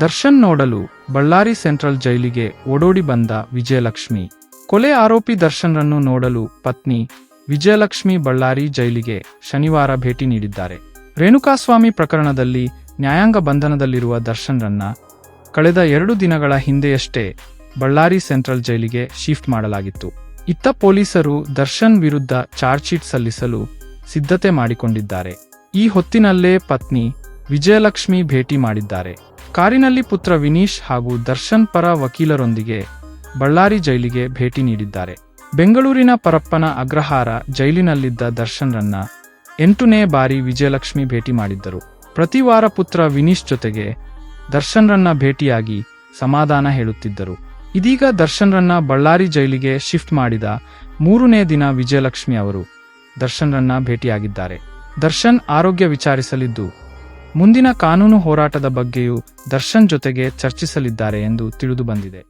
ದರ್ಶನ್ ನೋಡಲು ಬಳ್ಳಾರಿ ಸೆಂಟ್ರಲ್ ಜೈಲಿಗೆ ಓಡೋಡಿ ಬಂದ ವಿಜಯಲಕ್ಷ್ಮಿ. ಕೊಲೆ ಆರೋಪಿ ದರ್ಶನ್ರನ್ನು ನೋಡಲು ಪತ್ನಿ ವಿಜಯಲಕ್ಷ್ಮಿ ಬಳ್ಳಾರಿ ಜೈಲಿಗೆ ಶನಿವಾರ ಭೇಟಿ ನೀಡಿದ್ದಾರೆ. ರೇಣುಕಾಸ್ವಾಮಿ ಪ್ರಕರಣದಲ್ಲಿ ನ್ಯಾಯಾಂಗ ಬಂಧನದಲ್ಲಿರುವ ದರ್ಶನ್ರನ್ನ ಕಳೆದ ಎರಡು ದಿನಗಳ ಹಿಂದೆಯಷ್ಟೇ ಬಳ್ಳಾರಿ ಸೆಂಟ್ರಲ್ ಜೈಲಿಗೆ ಶಿಫ್ಟ್ ಮಾಡಲಾಗಿತ್ತು. ಇತ್ತ ಪೊಲೀಸರು ದರ್ಶನ್ ವಿರುದ್ಧ ಚಾರ್ಜ್ ಶೀಟ್ ಸಲ್ಲಿಸಲು ಸಿದ್ಧತೆ ಮಾಡಿಕೊಂಡಿದ್ದಾರೆ. ಈ ಹೊತ್ತಿನಲ್ಲೇ ಪತ್ನಿ ವಿಜಯಲಕ್ಷ್ಮಿ ಭೇಟಿ ಮಾಡಿದ್ದಾರೆ. ಕಾರಿನಲ್ಲಿ ಪುತ್ರ ವಿನೀಶ್ ಹಾಗೂ ದರ್ಶನ್ ಪರ ವಕೀಲರೊಂದಿಗೆ ಬಳ್ಳಾರಿ ಜೈಲಿಗೆ ಭೇಟಿ ನೀಡಿದ್ದಾರೆ. ಬೆಂಗಳೂರಿನ ಪರಪ್ಪನ ಅಗ್ರಹಾರ ಜೈಲಿನಲ್ಲಿದ್ದ ದರ್ಶನ್ರನ್ನ ಎಂಟನೇ ಬಾರಿ ವಿಜಯಲಕ್ಷ್ಮಿ ಭೇಟಿ ಮಾಡಿದ್ದರು. ಪ್ರತಿ ವಾರ ಪುತ್ರ ವಿನೀಶ್ ಜೊತೆಗೆ ದರ್ಶನ್ರನ್ನ ಭೇಟಿಯಾಗಿ ಸಮಾಧಾನ ಹೇಳುತ್ತಿದ್ದರು. ಇದೀಗ ದರ್ಶನ್ರನ್ನ ಬಳ್ಳಾರಿ ಜೈಲಿಗೆ ಶಿಫ್ಟ್ ಮಾಡಿದ ಮೂರನೇ ದಿನ ವಿಜಯಲಕ್ಷ್ಮಿ ಅವರು ದರ್ಶನ್ರನ್ನ ಭೇಟಿಯಾಗಿದ್ದಾರೆ. ದರ್ಶನ್ ಆರೋಗ್ಯ ವಿಚಾರಿಸಲಿದ್ದು ಮುಂದಿನ ಕಾನೂನು ಹೋರಾಟದ ಬಗ್ಗೆಯೂ ದರ್ಶನ್ ಜೊತೆಗೆ ಚರ್ಚಿಸಲಿದ್ದಾರೆ ಎಂದು ತಿಳಿದು ಬಂದಿದೆ.